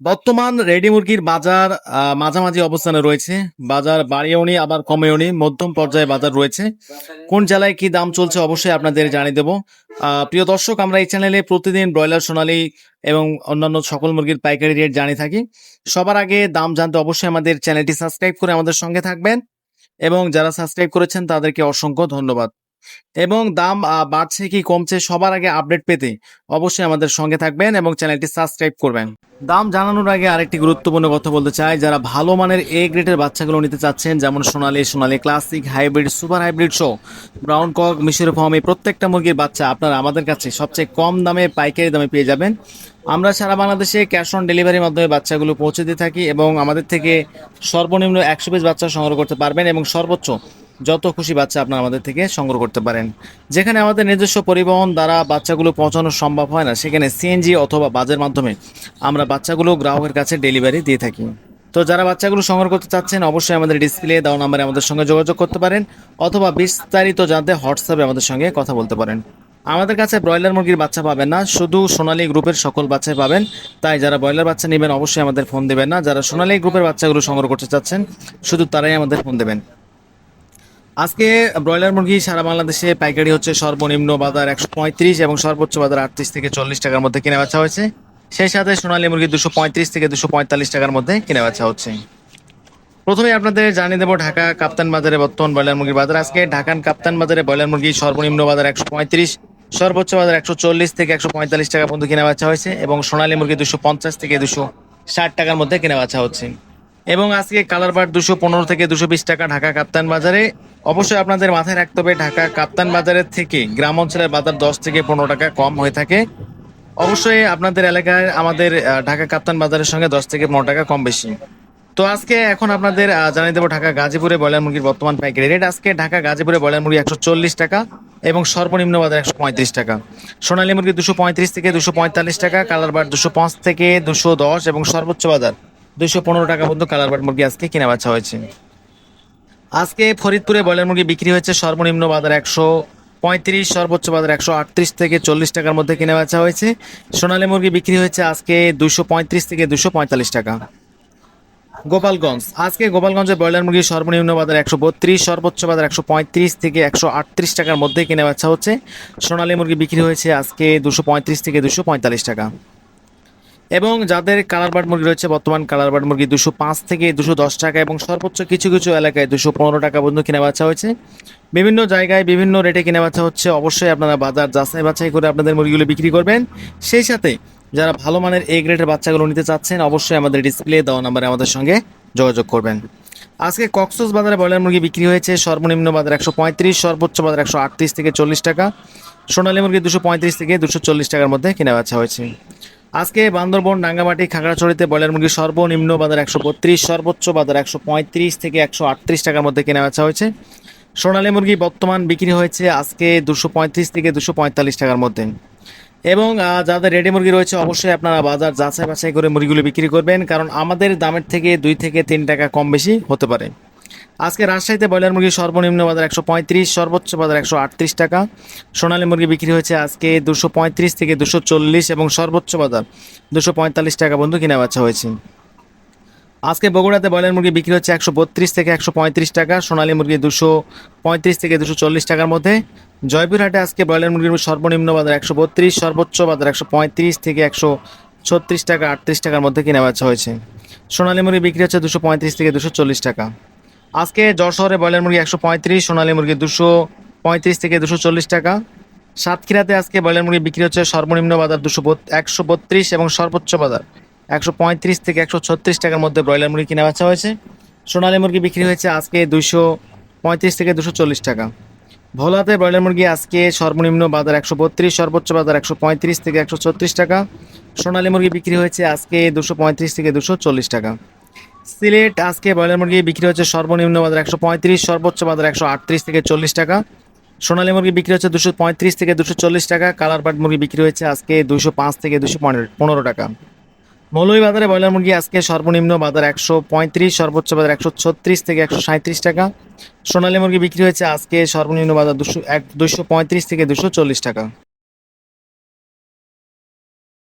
বর্তমান রেডি মুরগির বাজার মাঝামাঝি অবস্থানে রয়েছে। বাজার বাড়িয়েও নি, আবার কমেও নি, মধ্যম পর্যায়ে বাজার রয়েছে। কোন জেলায় কি দাম চলছে অবশ্যই আপনাদের জানিয়ে দেবো। প্রিয় দর্শক, আমরা এই চ্যানেলে প্রতিদিন ব্রয়লার, সোনালী এবং অন্যান্য সকল মুরগির পাইকারি রেট জানিয়ে থাকি। সবার আগে দাম জানতে অবশ্যই আমাদের চ্যানেলটি সাবস্ক্রাইব করে আমাদের সঙ্গে থাকবেন। এবং যারা সাবস্ক্রাইব করেছেন, তাদেরকে অসংখ্য ধন্যবাদ। এবং দাম বাড়ছে কি কমছে সবার আগে আপডেট পেতে অবশ্যই আমাদের সঙ্গে থাকবেন এবং চ্যানেলটি সাবস্ক্রাইব করবেন। দাম জানানোর আগে আরেকটি গুরুত্বপূর্ণ কথা বলতে চাই। যারা ভালো মানের এ গ্রেডের বাচ্চাগুলো নিতে চাচ্ছেন, যেমন Sonali Sonali classic hybrid super hybrid show brown cock মিশর ফর্ম এই প্রত্যেকটা মুরগির বাচ্চা আপনারা আমাদের কাছে সবচেয়ে কম দামে, পাইকারি দামে পেয়ে যাবেন। আমরা সারা বাংলাদেশে ক্যাশ অন ডেলিভারির মাধ্যমে বাচ্চাগুলো পৌঁছে দিয়ে থাকি এবং আমাদের থেকে সর্বনিম্ন একশো পিস বাচ্চা সংগ্রহ করতে পারবেন এবং সর্বোচ্চ যত খুশি বাচ্চা আপনারা আমাদের থেকে সংগ্রহ করতে পারেন। যেখানে আমাদের নিজস্ব পরিবহন দ্বারা বাচ্চাগুলো পৌঁছানো সম্ভব হয় না, সেখানে সিএনজি অথবা বাজের মাধ্যমে আমরা বাচ্চাগুলো গ্রাহকের কাছে ডেলিভারি দিয়ে থাকি। তো যারা বাচ্চাগুলো সংগ্রহ করতে চাচ্ছেন, অবশ্যই আমাদের ডিসপ্লে দেওয়া নাম্বারে আমাদের সঙ্গে যোগাযোগ করতে পারেন অথবা বিস্তারিত জানতে হোয়াটসঅ্যাপে আমাদের সঙ্গে কথা বলতে পারেন। আমাদের কাছে ব্রয়লার মুরগির বাচ্চা পাবেন না, শুধু সোনালী গ্রুপের সকল বাচ্চাই পাবেন। তাই যারা ব্রয়লার বাচ্চা নেবেন, অবশ্যই আমাদের ফোন দেবেন না, যারা সোনালী গ্রুপের বাচ্চাগুলো সংগ্রহ করতে চাচ্ছেন, শুধু তারাই আমাদের ফোন দেবেন। আজকে ব্রয়লার মুরগি সারা বাংলাদেশে পাইকারি হচ্ছে সর্বনিম্ন বাজার একশো পঁয়ত্রিশ এবং সর্বোচ্চ বাজার আটত্রিশ থেকে চল্লিশ টাকার মধ্যে কিনে বেচা হয়েছে। সেই সাথে সোনালী মুরগি দুশো পঁয়ত্রিশ থেকে দুশো পঁয়তাল্লিশ টাকার মধ্যে কিনে বেচা হচ্ছে। প্রথমে আপনাদের জানিয়ে দেবো ঢাকা কাপ্তান বাজারে বর্তমান ব্রয়লার মুরগির বাজার। আজকে ঢাকান কাপ্তান বাজারে ব্রয়লার মুরগি সর্বনিম্ন বাজার একশো পঁয়ত্রিশ, সর্বোচ্চ বাজার একশো চল্লিশ থেকে একশো পঁয়তাল্লিশ টাকা পর্যন্ত কিনে বেচা হয়েছে এবং সোনালী মুরগি দুশো পঞ্চাশ থেকে দুশো ষাট টাকার মধ্যে কিনে বেচা হচ্ছে। এবং আজকে কালার বার দুশো পনেরো থেকে দুশো বিশ টাকা ঢাকা কাপ্তান বাজারে। অবশ্যই আপনাদের মাথায় রাখতে হবে, ঢাকা কাপ্তান বাজারের থেকে গ্রাম অঞ্চলের বাজার দশ থেকে পনেরো টাকা কম হয়ে থাকে। অবশ্যই আপনাদের এলাকায় আমাদের ঢাকা কাপ্তান বাজারের সঙ্গে দশ থেকে পনেরো টাকা কম বেশি। তো আজকে এখন আপনাদের জানিয়ে দেবো ঢাকা গাজীপুরে ব্রয়লার মুরগির বর্তমান পাইকারি রেট। আজকে ঢাকা গাজীপুরে ব্রয়লার মুরগি একশো চল্লিশ টাকা এবং সর্বনিম্ন বাজার একশো পঁয়ত্রিশ টাকা। সোনালী মুরগি দুশো পঁয়ত্রিশ থেকে দুশো পঁয়তাল্লিশ টাকা কালার বার দুশো পাঁচ থেকে দুশো দশ এবং সর্বোচ্চ বাজার দুশো পনেরো টাকা পর্যন্ত কালার বার মুরগি আজকে কেনা বাচ্চা হয়েছে। আজকে ফরিদপুরে ব্রয়লার মুরগি বিক্রি হয়েছে সর্বনিম্ন বাজার একশো পঁয়ত্রিশ, সর্বোচ্চ বাজার একশো আটত্রিশ থেকে চল্লিশ টাকার মধ্যে কিনে বেচা হয়েছে। সোনালী মুরগি বিক্রি হয়েছে আজকে দুশো পঁয়ত্রিশ থেকে দুশো পঁয়তাল্লিশ টাকা। গোপালগঞ্জ, আজকে গোপালগঞ্জে ব্রয়লার মুরগি সর্বনিম্ন বাজার একশো বত্রিশ, সর্বোচ্চ বাজার একশো পঁয়ত্রিশ থেকে একশো আটত্রিশ টাকার মধ্যে কিনে বেচা হচ্ছে। সোনালী মুরগি বিক্রি হয়েছে আজকে দুশো পঁয়ত্রিশ থেকে দুশো পঁয়তাল্লিশ টাকা। এবং যাদের কালার বার্ড মুরগি রয়েছে, বর্তমান কালার বার্ড মুরগি দুশো পাঁচ থেকে দুশো দশ টাকা এবং সর্বোচ্চ কিছু কিছু এলাকায় দুশো পনেরো টাকা পর্যন্ত কিনে বাচ্চা হয়েছে। বিভিন্ন জায়গায় বিভিন্ন রেটে কিনে বাচ্চা হচ্ছে। অবশ্যই আপনারা বাজার যাচাই বাছাই করে আপনাদের মুরগিগুলো বিক্রি করবেন। সেই সাথে যারা ভালো মানের এ গ্রেডের বাচ্চাগুলো নিতে চাচ্ছেন, অবশ্যই আমাদের ডিসপ্লে দেওয়া নাম্বারে আমাদের সঙ্গে যোগাযোগ করবেন। আজকে কক্সস বাজারে ব্রয়লার মুরগি বিক্রি হয়েছে। সর্বনিম্ন বাজার একশো পঁয়ত্রিশ, সর্বোচ্চ বাজার একশো আটত্রিশ থেকে চল্লিশ টাকা। সোনালী মুরগি দুশো পঁয়ত্রিশ থেকে দুশো চল্লিশ টাকার মধ্যে কেনা বেচা হয়েছে। আজকে বান্দরবন ডাঙ্গামাটি খাগড়াছড়িতে ব্রয়লার মুরগি সর্বনিম্ন বাজার একশো বত্রিশ, সর্বোচ্চ বাজার একশো পঁয়ত্রিশ থেকে একশো আটত্রিশ টাকার মধ্যে কেনা বেচা হয়েছে। সোনালী মুরগি বর্তমান বিক্রি হয়েছে আজকে দুশো পঁয়ত্রিশ থেকে দুশো পঁয়তাল্লিশ টাকার মধ্যে। এবং যাদের রেডি মুরগি রয়েছে, অবশ্যই আপনারা বাজার যাচাই বাছাই করে মুরগিগুলো বিক্রি করবেন, কারণ আমাদের দামের থেকে দুই থেকে তিন টাকা কম বেশি হতে পারে। আজকে রাজশাহীতে ব্রয়লার মুরগি সর্বনিম্ন বাজার একশো পঁয়ত্রিশ, সর্বোচ্চ বাজার একশো আটত্রিশ টাকা। সোনালী মুরগি বিক্রি হয়েছে আজকে দুশো পঁয়ত্রিশ থেকে দুশো চল্লিশ এবং সর্বোচ্চ বাজার দুশো পঁয়তাল্লিশ টাকা বন্ধু কিনা বাচ্চা হয়েছে। আজকে বগুড়াতে ব্রয়লার মুরগি বিক্রি হচ্ছে একশো বত্রিশ থেকে একশো পঁয়ত্রিশ টাকা, সোনালী মুরগি দুশো পঁয়ত্রিশ থেকে দুশো চল্লিশ টাকার মধ্যে। জয়পুরহাটে আজকে ব্রয়লার মুরগির সর্বনিম্ন বাজার একশো বত্রিশ, সর্বোচ্চ বাজার একশো পঁয়ত্রিশ থেকে একশো ছত্রিশ টাকা আটত্রিশ টাকার মধ্যে কিনা বেচা হয়েছে। সোনালী মুরগি বিক্রি হচ্ছে দুশো পঁয়ত্রিশ থেকে দুশো চল্লিশ টাকা। আজকে যশোরে ব্রয়লার মুরগি একশো পঁয়ত্রিশ, সোনালী মুরগি দুশো পঁয়ত্রিশ থেকে দুশো চল্লিশ টাকা। সাতক্ষীরাতে আজকে ব্রয়লার মুরগি বিক্রি হচ্ছে সর্বনিম্ন বাজার দুশো একশো বত্রিশ এবং সর্বোচ্চ বাজার একশো পঁয়ত্রিশ থেকে একশো ছত্রিশ টাকার মধ্যে ব্রয়লার মুরগি কিনা বেচা হয়েছে। সোনালী মুরগি বিক্রি হয়েছে আজকে দুশো পঁয়ত্রিশ থেকে দুশো চল্লিশ টাকা। ভোলাতে ব্রয়লার মুরগি আজকে সর্বনিম্ন বাজার একশো বত্রিশ, সর্বোচ্চ বাজার একশো পঁয়ত্রিশ থেকে একশো ছত্রিশ টাকা। সোনালী মুরগি বিক্রি হয়েছে আজকে দুশো পঁয়ত্রিশ থেকে দুশো চল্লিশ টাকা। সিলেট আজকে ব্রয়লার মুরগি বিক্রি হচ্ছে সর্বনিম্ন বাজার একশো পঁয়ত্রিশ, সর্বোচ্চ বাজার একশো আটত্রিশ থেকে চল্লিশ টাকা। সোনালী মুরগি বিক্রি হচ্ছে দুশো পঁয়ত্রিশ থেকে দুশো চল্লিশ টাকা, কালার বাট মুরগি বিক্রি হয়েছে আজকে দুশো পাঁচ থেকে দুশো পনেরো টাকা। মৌলভী বাজারে ব্রয়লার মুরগি আজকে সর্বনিম্ন বাজার একশো পঁয়ত্রিশ, সর্বোচ্চ বাজার একশো ছত্রিশ থেকে একশো সাঁত্রিশ টাকা। সোনালী মুরগি বিক্রি হয়েছে আজকে সর্বনিম্ন বাজার দুশো এক দুশো পঁয়ত্রিশ থেকে দুশো চল্লিশ টাকা।